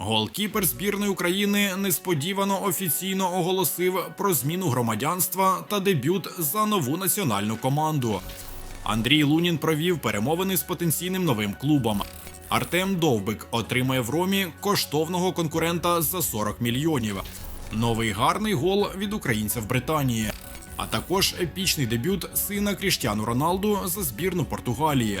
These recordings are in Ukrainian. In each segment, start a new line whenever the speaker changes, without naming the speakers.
Голкіпер збірної України несподівано офіційно оголосив про зміну громадянства та дебют за нову національну команду. Андрій Лунін провів перемовини з потенційним новим клубом. Артем Довбик отримає в Ромі коштовного конкурента за 40 мільйонів. Новий гарний гол від українця в Британії, а також епічний дебют сина Кріштіану Роналду за збірну Португалії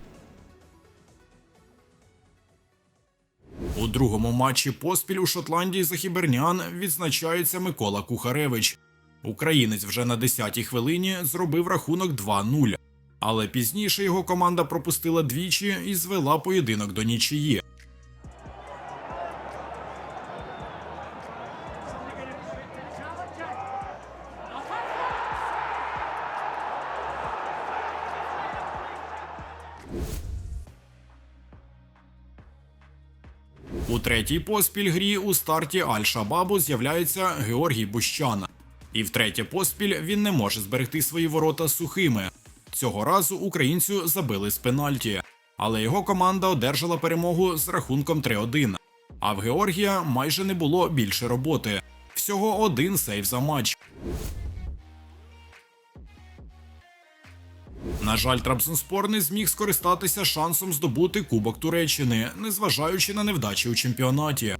Матчі поспіль у Шотландії за хібернян відзначається Микола Кухаревич. Українець вже на 10-й хвилині зробив рахунок 2-0. Але пізніше його команда пропустила двічі і звела поєдинок до нічиї. У третій поспіль грі у старті Аль-Шабабу з'являється Георгій Бущан. І втретє поспіль він не може зберегти свої ворота сухими. Цього разу українцю забили з пенальті, але його команда одержала перемогу з рахунком 3-1. А в Георгія майже не було більше роботи. Всього один сейв за матч. На жаль, Трабзонспор не зміг скористатися шансом здобути Кубок Туреччини, незважаючи на невдачі у чемпіонаті.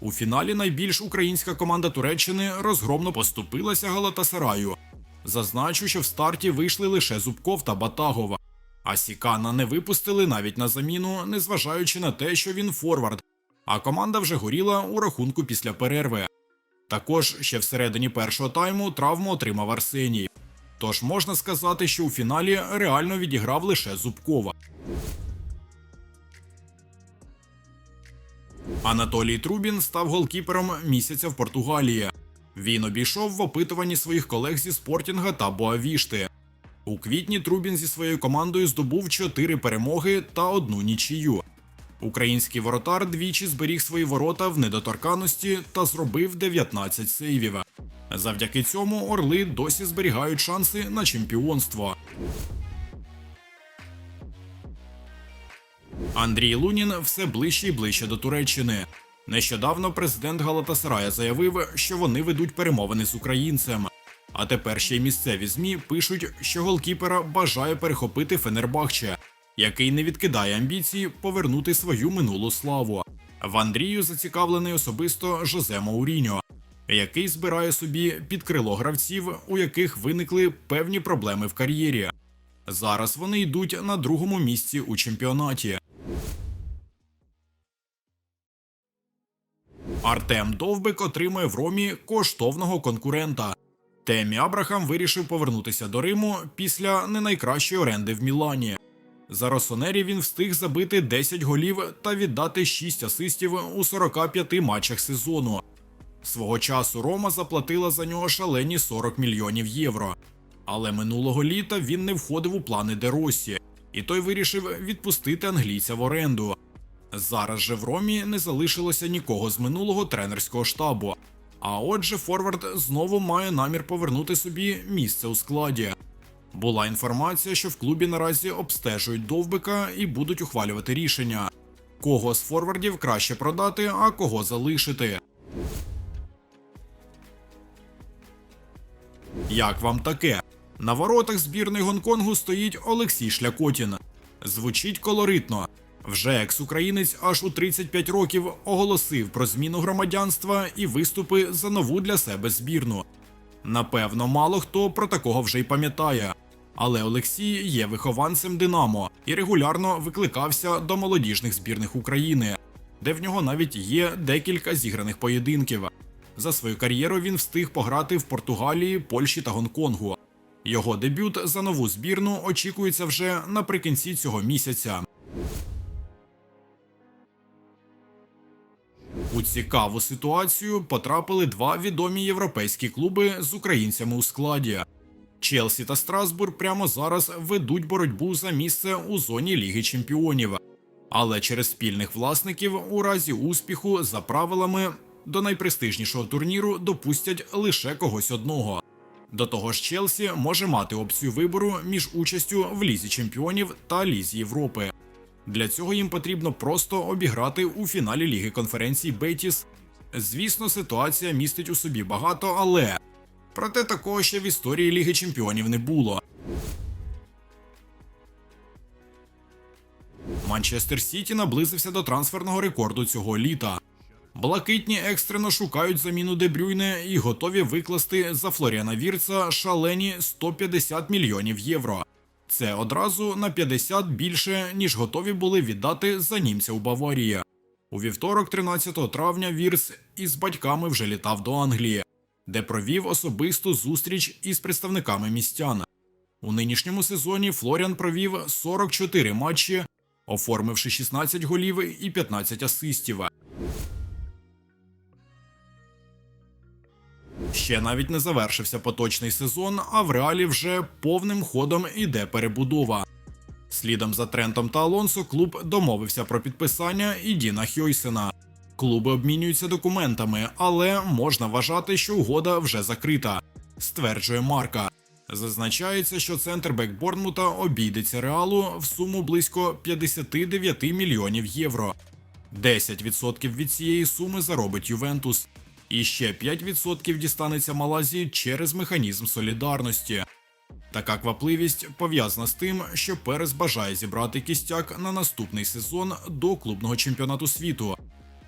У фіналі найбільш українська команда Туреччини розгромно поступилася Галатасараю. Зазначу, що в старті вийшли лише Зубков та Батагова. А Сікана не випустили навіть на заміну, незважаючи на те, що він форвард. А команда вже горіла у рахунку після перерви. Також ще всередині першого тайму травму отримав Арсеній. Тож можна сказати, що у фіналі реально відіграв лише Зубкова. Анатолій Трубін став голкіпером місяця в Португалії. Він обійшов в опитуванні своїх колег зі Спортінга та Боавішти. У квітні Трубін зі своєю командою здобув 4 перемоги та одну нічию. Український воротар двічі зберіг свої ворота в недоторканності та зробив 19 сейвів. Завдяки цьому орли досі зберігають шанси на чемпіонство. Андрій Лунін все ближче і ближче до Туреччини. Нещодавно президент Галатасарая заявив, що вони ведуть перемовини з українцем. А тепер ще й місцеві змі пишуть, що голкіпера бажає перехопити Фенербахче, який не відкидає амбіції повернути свою минулу славу. В Андрію зацікавлений особисто Жозе Мауріньо, який збирає собі під крило гравців, у яких виникли певні проблеми в кар'єрі. Зараз вони йдуть на другому місці у чемпіонаті. Артем Довбик отримує в Ромі коштовного конкурента. Темі Абрахам вирішив повернутися до Риму після не найкращої оренди в Мілані. За Росонері він встиг забити 10 голів та віддати 6 асистів у 45 матчах сезону. Свого часу Рома заплатила за нього шалені 40 мільйонів євро. Але минулого літа він не входив у плани Деросі, і той вирішив відпустити англійця в оренду. Зараз же в Ромі не залишилося нікого з минулого тренерського штабу. А отже, Форвард знову має намір повернути собі місце у складі. Була інформація, що в клубі наразі обстежують довбика і будуть ухвалювати рішення, кого з форвардів краще продати, а кого залишити. Як вам таке? На воротах збірної Гонконгу стоїть Олексій Шлякотін. Звучить колоритно. Вже екс-українець аж у 35 років оголосив про зміну громадянства і виступи за нову для себе збірну. Напевно, мало хто про такого вже й пам'ятає. Але Олексій є вихованцем Динамо і регулярно викликався до молодіжних збірних України, де в нього навіть є декілька зіграних поєдинків. За свою кар'єру він встиг пограти в Португалії, Польщі та Гонконгу. Його дебют за нову збірну очікується вже наприкінці цього місяця. У цікаву ситуацію потрапили два відомі європейські клуби з українцями у складі. Челсі та Страсбург прямо зараз ведуть боротьбу за місце у зоні Ліги Чемпіонів, але через спільних власників у разі успіху за правилами до найпрестижнішого турніру допустять лише когось одного. До того ж, Челсі може мати опцію вибору між участю в Лізі Чемпіонів та Лізі Європи. Для цього їм потрібно просто обіграти у фіналі Ліги конференцій Бетіс. Звісно, ситуація містить у собі багато, але проте такого ще в історії Ліги Чемпіонів не було. Манчестер Сіті наблизився до трансферного рекорду цього літа. Блакитні екстрено шукають заміну Дебрюйне і готові викласти за Флоріана Вірца шалені 150 мільйонів євро. Це одразу на 50 більше, ніж готові були віддати за німця у Баварії. У вівторок, 13 травня, Вірс із батьками вже літав до Англії, де провів особисту зустріч із представниками містян. У нинішньому сезоні Флоріан провів 44 матчі, оформивши 16 голів і 15 асистів. Ще навіть не завершився поточний сезон, а в реалі вже повним ходом іде перебудова. Слідом за Трентом та Алонсо клуб домовився про підписання і Діна Хьойсена. Клуби обмінюються документами, але можна вважати, що угода вже закрита, стверджує Марка. Зазначається, що центрбек Борнмута обійдеться реалу в суму близько 59 мільйонів євро. 10% від цієї суми заробить Ювентус, і ще 5% дістанеться Малазі через механізм солідарності. Така квапливість пов'язана з тим, що Перес бажає зібрати кістяк на наступний сезон до клубного чемпіонату світу,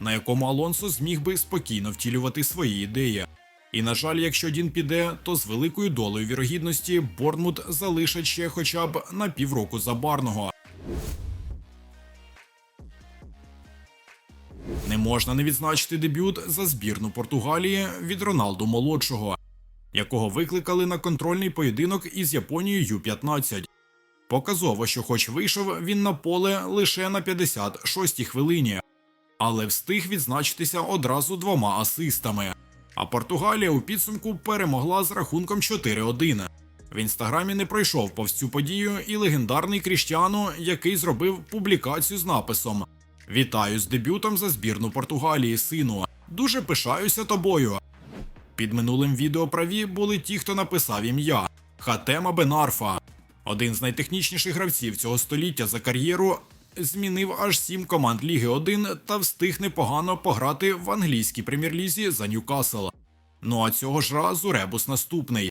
на якому Алонсо зміг би спокійно втілювати свої ідеї. І на жаль, якщо Дін піде, то з великою долею вірогідності Борнмут залишать ще хоча б на півроку забарного. Можна не відзначити дебют за збірну Португалії від Роналду молодшого, якого викликали на контрольний поєдинок із Японією Ю-15. Показово, що хоч вийшов він на поле лише на 56-й хвилині, але встиг відзначитися одразу двома асистами. А Португалія у підсумку перемогла з рахунком 4-1. В інстаграмі не пройшов повз цю подію і легендарний Кріштіану, який зробив публікацію з написом Вітаю з дебютом за збірну Португалії, сину. Дуже пишаюся тобою. Під минулим відео праві були ті, хто написав ім'я Хатема Бенарфа. Один з найтехнічніших гравців цього століття за кар'єру змінив аж сім команд Ліги 1 та встиг непогано пограти в англійській прем'єр-лізі за Ньюкасл. Ну а цього ж разу ребус наступний.